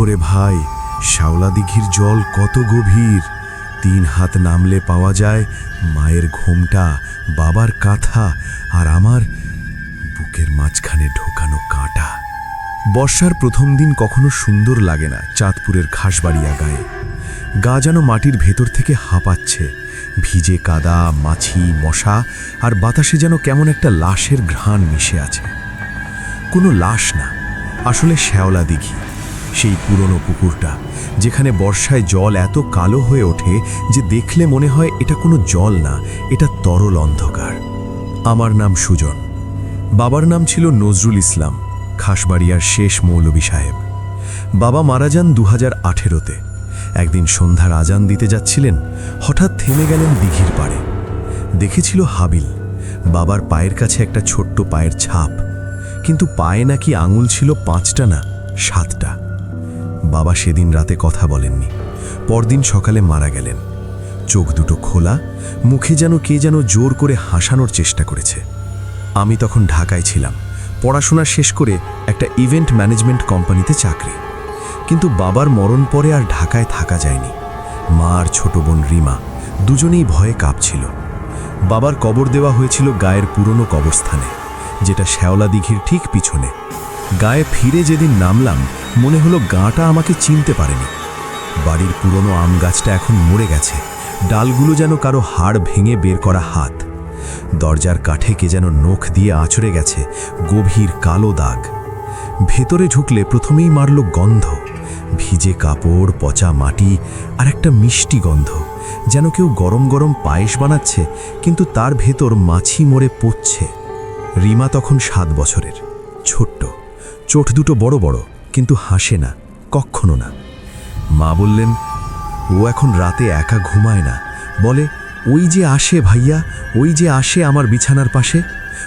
ওরে ভাই, শ্যাওলা দিঘির জল কত গভীর। তিন হাত নামলে পাওয়া যায় মায়ের ঘোমটা, বাবার কাঁথা আর আমার বুকের মাঝখানে ঢোকানো কাঁটা। বর্ষার প্রথম দিন কখনো সুন্দর লাগে না চাঁদপুরের খাসবাড়িয়া গায়ে। গা যেন মাটির ভেতর থেকে হাঁপাচ্ছে, ভিজে কাদা, মাছি, মশা আর বাতাসে যেন কেমন একটা লাশের ঘ্রাণ মিশে আছে। কোনো লাশ না, আসলে শ্যাওলা দিঘি। সেই পুরনো পুকুরটা, যেখানে বর্ষায় জল এত কালো হয়ে ওঠে যে দেখলে মনে হয় এটা কোনো জল না, এটা তরল অন্ধকার। আমার নাম সুজন। বাবার নাম ছিল নজরুল ইসলাম, খাসবাড়িয়ার শেষ মৌলবী সাহেব। বাবা মারা যান দু হাজার আঠেরোতে। একদিন সন্ধ্যার আজান দিতে যাচ্ছিলেন, হঠাৎ থেমে গেলেন দিঘির পাড়ে। দেখেছিল হাবিল, বাবার পায়ের কাছে একটা ছোট্ট পায়ের ছাপ। কিন্তু পায়ে নাকি আঙুল ছিল পাঁচটা না, সাতটা। বাবা সেদিন রাতে কথা বলেননি। পরদিন সকালে মারা গেলেন। চোখ দুটো খোলা, মুখে যেন কে যেন জোর করে হাসানোর চেষ্টা করেছে। আমি তখন ঢাকায় ছিলাম। পড়াশোনা শেষ করে একটা ইভেন্ট ম্যানেজমেন্ট কোম্পানিতে চাকরি। কিন্তু বাবার মরণ পরে আর ঢাকায় থাকা যায়নি। মা আর ছোট বোন রিমা দুজনেই ভয়ে কাঁপছিল। বাবার কবর দেওয়া হয়েছিল গায়ের পুরনো কবরস্থানে, যেটা শ্যাওলা দিঘির ঠিক পিছনে। গায়ে ফিরে যেদিন নামলাম, মনে হলো গাঁটা আমাকে চিনতে পারেনি। বাড়ির পুরনো আম গাছটা এখন মরে গেছে। ডালগুলো যেন কারও হাড় ভেঙে বের করা হাত। দরজার কাঠে কে যেন নখ দিয়ে আঁচড়ে গেছে, গভীর কালো দাগ। ভেতরে ঢুকলে প্রথমেই মারল গন্ধ। ভিজে কাপড়, পচা মাটি আর একটা মিষ্টি গন্ধ। যেন কেউ গরম গরম পায়েস বানাচ্ছে, কিন্তু তার ভেতর মাছি মরে পড়ছে রিমা তখন সাত বছরের, ছোট্ট। চোট দুটো বড় বড়, কিন্তু হাসে না, কক্ষণো না। মা বললেন, ও এখন রাতে একা ঘুমায় না। বলে, ওই যে আসে ভাইয়া, ওই যে আসে আমার বিছানার পাশে।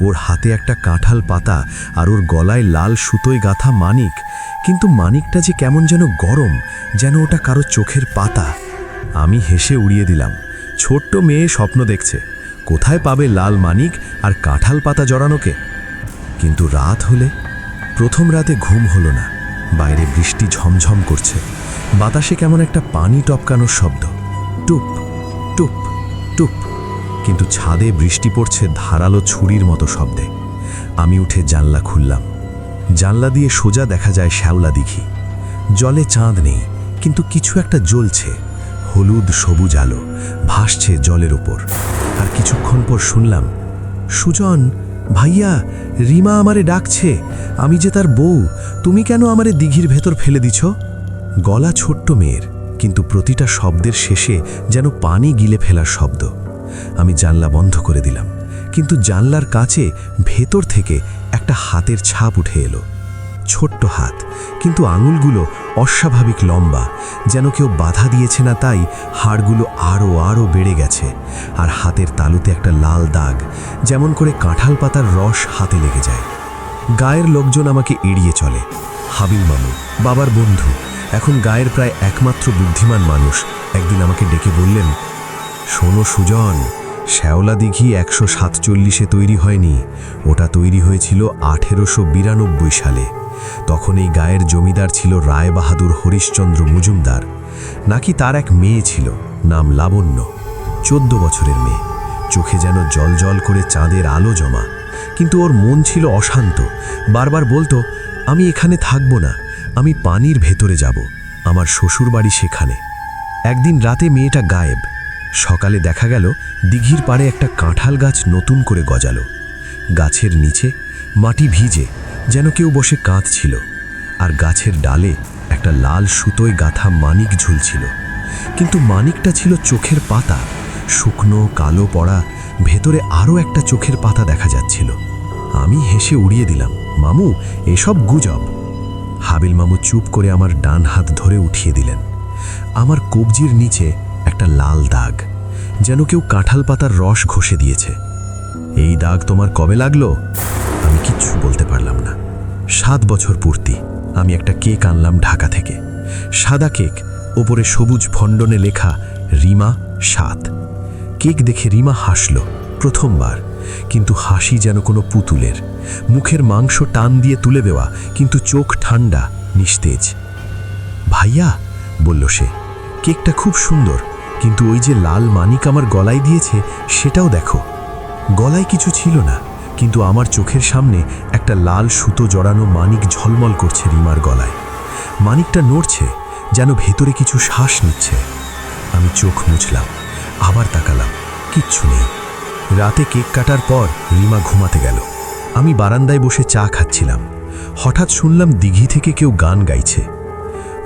ওর হাতে একটা কাঁঠাল পাতা আর ওর গলায় লাল সুতোয় গাথা মানিক। কিন্তু মানিকটা যে কেমন যেন গরম, যেন ওটা কারও চোখের পাতা। আমি হেসে উড়িয়ে দিলাম, ছোট্ট মেয়ে স্বপ্ন দেখছে, কোথায় পাবে লাল মানিক আর কাঁঠাল পাতা জড়ানোকে? কিন্তু রাত হলে প্রথম রাতে ঘুম হলো না। বাইরে বৃষ্টি ঝমঝম করছে। বাতাসে কেমন একটা পানি টপকানোর শব্দ। টুপ টুপ টুপ। কিন্তু ছাদে বৃষ্টি পড়ছে ধারালো ছুরির মতো শব্দে। আমি উঠে জানলা খুললাম। জানলা দিয়ে সোজা দেখা যায় শ্যাওলা দিঘি। জলে চাঁদ নেই, কিন্তু কিছু একটা জ্বলছে। হলুদ, সবুজ আলো ভাসছে জলের ওপর আর কিছুক্ষণ পর শুনলাম, সুজন ভাইয়া, রিমা আমারে ডাকছে। আমি যে তার বউ, তুমি কেন আমারে দিঘির ভেতর ফেলে দিছ? গলা ছোট্ট মেয়ের, কিন্তু প্রতিটা শব্দের শেষে যেন পানি গিলে ফেলার শব্দ। আমি জানলা বন্ধ করে দিলাম, কিন্তু জানলার কাছে ভেতর থেকে একটা হাতের ছাপ উঠে এলো। ছোট্ট হাত, কিন্তু আঙুলগুলো অস্বাভাবিক লম্বা, যেন কেউ বাধা দিয়েছে না তাই হাড়গুলো আরও আরও বেড়ে গেছে, আর হাতের তালুতে একটা লাল দাগ, যেমন করে কাঁঠাল পাতার রস হাতে লেগে যায়। গায়ের লোকজন আমাকে এড়িয়ে চলে। হাবিল মামু, বাবার বন্ধু, এখন গায়ের প্রায় একমাত্র বুদ্ধিমান মানুষ, একদিন আমাকে ডেকে বললেন, শোনো সুজন, শ্যাওলা দিঘি একশো সাতচল্লিশে তৈরি হয়নি, ওটা তৈরি হয়েছিল আঠেরোশো বিরানব্বই সালে। তখন এই গায়ের জমিদার ছিল রায় বাহাদুর হরিশ্চন্দ্র মজুমদার। নাকি তার এক মেয়ে ছিল, নাম লাবণ্য। চোদ্দ বছরের মেয়ে। চোখে যেন জল জল করে চাঁদের আলো জমা। কিন্তু ওর মন ছিল অশান্ত। বারবার বলতো, আমি এখানে থাকব না। আমি পানির ভেতরে যাব। আমার শ্বশুর বাড়ি সেখানে। একদিন রাতে মেয়েটা গায়েব। সকালে দেখা গেল, দিঘির পাড়ে একটা কাঁঠাল গাছ নতুন করে গজালো। গাছের নিচে মাটি ভিজে যেন কেউ বসে কাঁদছিল, আর গাছের ডালে একটা লাল সুতোয় গাথা মানিক ঝুলছিল। কিন্তু মানিকটা ছিল চোখের পাতা, শুকনো, কালো পড়া, ভেতরে আরও একটা চোখের পাতা দেখা যাচ্ছিল। আমি হেসে উড়িয়ে দিলাম, মামু, এসব গুজব। হাবিল মামু চুপ করে আমার ডান হাত ধরে উঠিয়ে দিলেন। আমার কবজির নিচে একটা লাল দাগ, যেন কেউ কাঁঠাল পাতার রস ঘষে দিয়েছে। এই দাগ তোমার কবে লাগল? আমি কিচ্ছু বলতে পারলাম না। সাত বছর পূর্তি আমি একটা কেক আনলাম ঢাকা থেকে। সাদা কেক, ওপরে সবুজ ফণ্ডনে লেখা রিমা সাত। কেক দেখে রিমা হাসল, প্রথমবার। কিন্তু হাসি যেন কোনো পুতুলের। মুখের মাংস টান দিয়ে তুলে দেওয়া, কিন্তু চোখ ঠান্ডা, নিস্তেজ। ভাইয়া, বলল সে, কেকটা খুব সুন্দর, কিন্তু ওই যে লাল মানিক আমার গলায় দিয়েছে, সেটাও দেখো। গলায় কিছু ছিল না, কিন্তু আমার চোখের সামনে একটা লাল সুতো জড়ানো মানিক ঝলমল করছে রিমার গলায়। মানিকটা নড়ছে, যেন ভেতরে কিছু শ্বাস নিচ্ছে। আমি চোখ মুছলাম, আবার তাকালাম, কিচ্ছু নেই। রাতে কেক কাটার পর রিমা ঘুমাতে গেল। আমি বারান্দায় বসে চা খাচ্ছিলাম। হঠাৎ শুনলাম দিঘি থেকে কেউ গান গাইছে।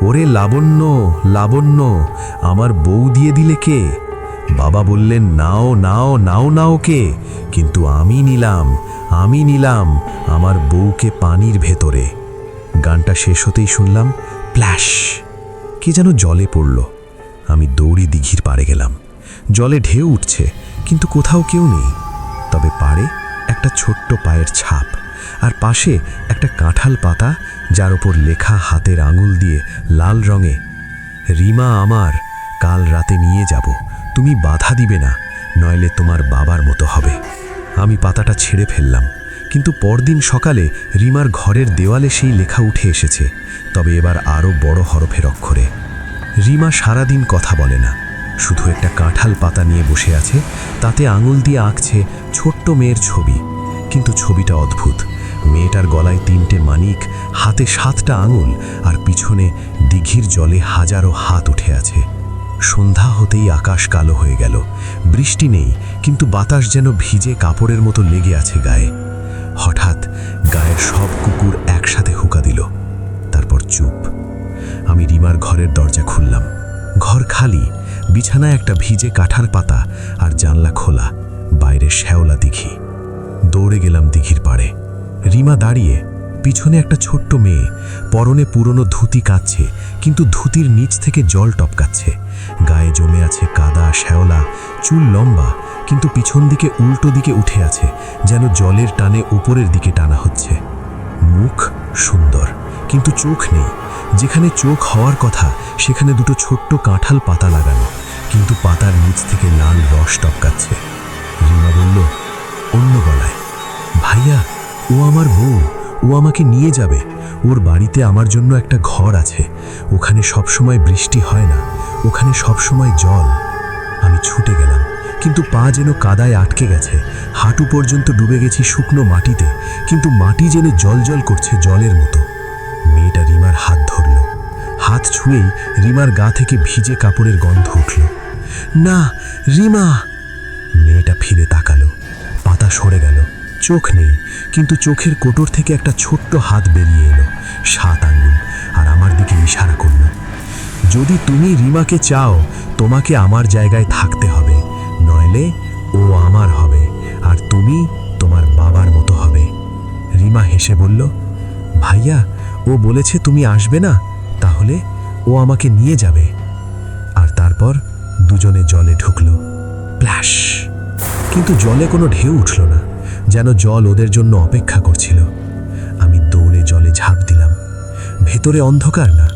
ওরে লাবণ্য লাবণ্য, আমার বউ দিয়ে দিলে কে? বাবা বললেন, নাও নাও নাও নাও কে কিন্তু আমি নিলাম আমি নিলাম আমার বউকে পানির ভেতরে। গানটা শেষ হতেই শুনলাম, প্ল্যাশ! কে যেন জলে পড়ল। আমি দৌড়ি দিঘির পাড়ে গেলাম। জলে ঢেউ উঠছে, কিন্তু কোথাও কেউ নেই। তবে পাড়ে একটা ছোট্ট পায়ের ছাপ আর পাশে একটা কাঁঠাল পাতা, যার ওপর লেখা হাতের আঙুল দিয়ে লাল রঙে, রিমা আমার, কাল রাতে নিয়ে যাব। তুমি বাধা দিবে না, নইলে তোমার বাবার মতো হবে। আমি পাতাটা ছেড়ে ফেললাম, কিন্তু পরদিন সকালে রিমার ঘরের দেওয়ালে সেই লেখা উঠে এসেছে, তবে এবার আরও বড় হরফের অক্ষরে। রিমা সারাদিন কথা বলে না, শুধু একটা কাঁঠাল পাতা নিয়ে বসে আছে, তাতে আঙুল দিয়ে আঁকছে ছোট্ট মেয়ের ছবি। কিন্তু ছবিটা অদ্ভুত, মেয়েটার গলায় তিনটে মানিক, হাতে সাতটা আঙুল, আর পিছনে দিঘির জলে হাজারো হাত উঠে আছে। সন্ধ্যা হতেই আকাশ কালো হয়ে গেল। বৃষ্টি নেই, কিন্তু বাতাস যেন ভিজে কাপড়ের মতো লেগে আছে গায়ে। হঠাৎ গায়ের সব কুকুর একসাথে হুকা দিল। তারপর চুপ। আমি রিমার ঘরের দরজা খুললাম। ঘর খালি, বিছানায় একটা ভিজে কাঠার পাতা আর জানলা খোলা, বাইরে শ্যাওলা দিঘি। দৌড়ে গেলাম দিঘির পাড়ে। রিমা দাঁড়িয়ে, পিছনে একটা ছোট্ট মেয়ে, পরনে পুরনো ধুতি কাচ্ছে কিন্তু ধুতির নিচ থেকে জল টপকাচ্ছে। গায়ে জমে আছে কাদা, শ্যাওলা, চুল লম্বা, কিন্তু পিছন দিকে উল্টো দিকে উঠে আছে, যেন জলের টানে উপরের দিকে টানা হচ্ছে। মুখ সুন্দর, কিন্তু চোখ নেই। যেখানে চোখ হওয়ার কথা, সেখানে দুটো ছোট্ট কাঁঠাল পাতা লাগানো, কিন্তু পাতার নিচ থেকে লাল রস টপকাচ্ছে। রিমা বলল, অন্য গলায়, ভাইয়া, ও আমার বউ। ও আমাকে নিয়ে যাবে। ওর বাড়িতে আমার জন্য একটা ঘর আছে। ওখানে সবসময় বৃষ্টি হয় না। ওখানে সবসময় জল। আমি ছুটে গেলাম, কিন্তু পা যেন কাদায় আটকে গেছে। হাঁটু পর্যন্ত ডুবে গেছি শুকনো মাটিতে, কিন্তু মাটি যেন জল করছে জলের মতো। মেয়েটা রিমার হাত ধরল। হাত ছুঁয়েই রিমার গা থেকে ভিজে কাপড়ের গন্ধ উঠল। না, রিমা! মেয়েটা ফিরে তাকালো। পাতা সরে গেল। চোখ নেই, কিন্তু চোখের কোটর থেকে একটা ছোট্ট হাত বেরিয়ে এলো। সাত আঙ্গুল, আর আমার দিকে ইশারা করল। যদি তুমি রিমাকে চাও, তোমাকে আমার জায়গায় থাকতে হবে, নইলে ও আমার হবে, আর তুমি তোমার বাবার মতো হবে। রিমা হেসে বলল, ভাইয়া, ও বলেছে তুমি আসবে না, তাহলে ও আমাকে নিয়ে যাবে। আর তারপর দুজনে জলে ঢুকলো। প্ল্যাশ কিন্তু জলে কোনো ঢেউ উঠল না। যেন জল ওদের জন্য অপেক্ষা করছিল। আমি দৌড়ে জলে ঝাঁপ দিলাম। ভেতরে অন্ধকার না,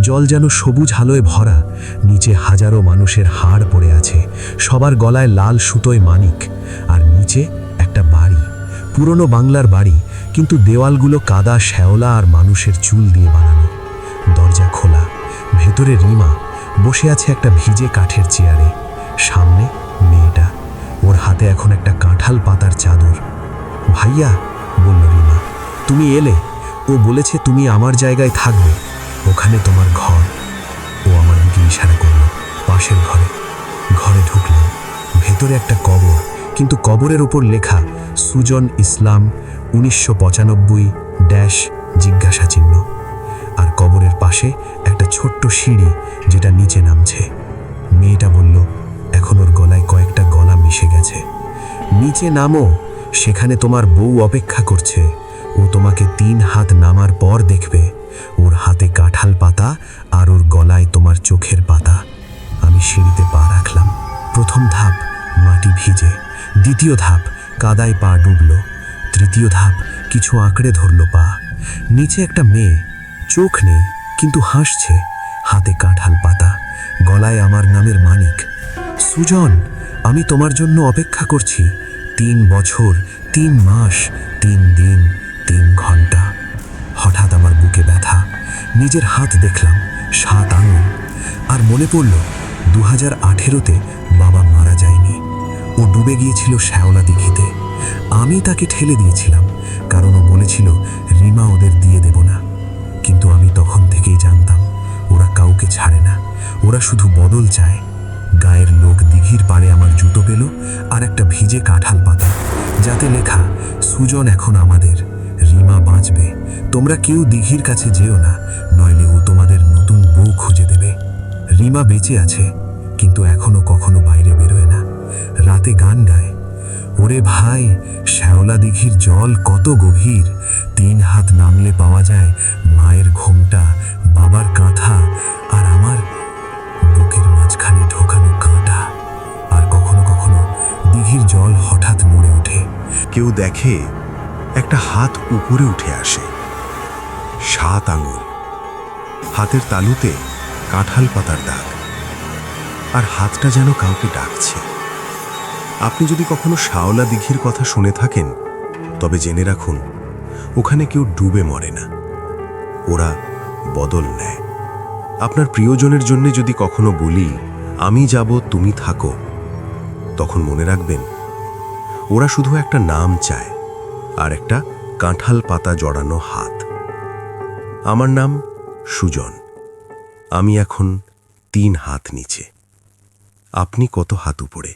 জল যেন সবুজ আলোয় ভরা, নিচে হাজারো মানুষের হাড় পড়ে আছে, সবার গলায় লাল সুতোয় মানিক, আর নিচে একটা বাড়ি, পুরনো বাংলার বাড়ি, কিন্তু দেওয়ালগুলো কাদা, শ্যাওলা আর মানুষের চুল দিয়ে বানানো। দরজা খোলা, ভেতরে রিমা, বসে আছে একটা ভিজে কাঠের চেয়ারে। সামনে মেয়েটা, ওর হাতে এখন একটা কাঁঠাল পাতার চাদর। ভাইয়া বলল রিমা তুমি এলে। ও বলেছে তুমি আমার জায়গায় থাকবে। ওখানে তোমার ঘর। ও আমার দিকে ইশারা করল, পাশের ঘরে। ঘরে ঢুকলাম ভেতরে একটা কবর, কিন্তু কবরের ওপর লেখা, সুজন ইসলাম উনিশশো পঁচানব্বই ড্যাশ জিজ্ঞাসা চিহ্ন। আর কবরের পাশে একটা ছোট্ট সিঁড়ি, যেটা নিচে নামছে। মেয়েটা বলল, এখন ওর গলায় কয়েকটা গলা মিশে গেছে। নিচে নামো। সেখানে তোমার বউ অপেক্ষা করছে। ও তোমাকে তিন হাত নামার পর দেখবে। ওর হাতে কাঁঠাল পাতা আর ওর গলায় তোমার চোখের পাতা। আমি সিঁড়িতে পা রাখলাম। প্রথম ধাপ, মাটি ভিজে। দ্বিতীয় ধাপ, কাদায় পা ডুবলো। তৃতীয় ধাপ, কিছু আঁকড়ে ধরলো পা। নিচে একটা মেয়ে। চোখ নেই, কিন্তু হাসছে। হাতে কাঁঠাল পাতা। গলায় আমার নামের মানিক। সুজন, আমি তোমার জন্য অপেক্ষা করছি। তিন বছর, তিন মাস, তিন দিন, তিন ঘণ্টা। হঠাৎ আমার বুকে ব্যথা। নিজের হাত দেখলাম, সাত আঙুল। আর মনে পড়ল দু হাজার আঠেরোতে বাবা মারা যায়নি। ও ডুবে গিয়েছিল শ্যাওলা দিঘিতে। আমি তাকে ঠেলে দিয়েছিলাম, কারণ ও বলেছিল, রিমা ওদের দিয়ে দেব না। কিন্তু আমি তখন থেকেই জানতাম, ওরা কাউকে ছাড়ে না। ওরা শুধু বদল চায়। গায়ের লোক দিঘির পাড়ে আমার জুতো পেল আর একটা ভিজে কাঁঠাল পাতা। যাতে লেখা, সুজন এখন আমাদের। রিমা বাঁচবে। তোমরা কেউ দিঘির কাছে যেও না, নইলে ও তোমাদের নতুন বউ খুঁজে দেবে। রিমা বেঁচে আছে, কিন্তু এখনও কখনো বাইরে বেরোয় না। রাতে গান গায়। ওরে ভাই, শ্যাওলা দিঘির জল কত গভীর। তিন হাত নামলে পাওয়া যায় মায়ের ঘোমটা, বাবার কাঁথা আর আমার মাঝখানে ঢোকানো কাঁটা। আর কখনো কখনো দিঘির জল হঠাৎ মরে ওঠে। কেউ দেখে একটা হাত উপরে উঠে আসে। সাত আঙুল। হাতের তালুতে কাঁঠাল পাতার দাগ। আর হাতটা যেন কাউকে ডাকছে। আপনি যদি কখনো শাওলা দিঘির কথা শুনে থাকেন, তবে জেনে রাখুন, ওখানে কেউ ডুবে মরে না। ওরা বদল নেয়। আপনার প্রিয়জনের জন্য যদি কখনো বলি, আমি যাব, তুমি থাকো, তখন মনে রাখবেন, ওরা শুধু একটা নাম চায় আর একটা কাঁঠাল পাতা জড়ানো হাত। আমার নাম সুজন। আমি এখন তিন হাত নিচে। আপনি কত হাত উপরে?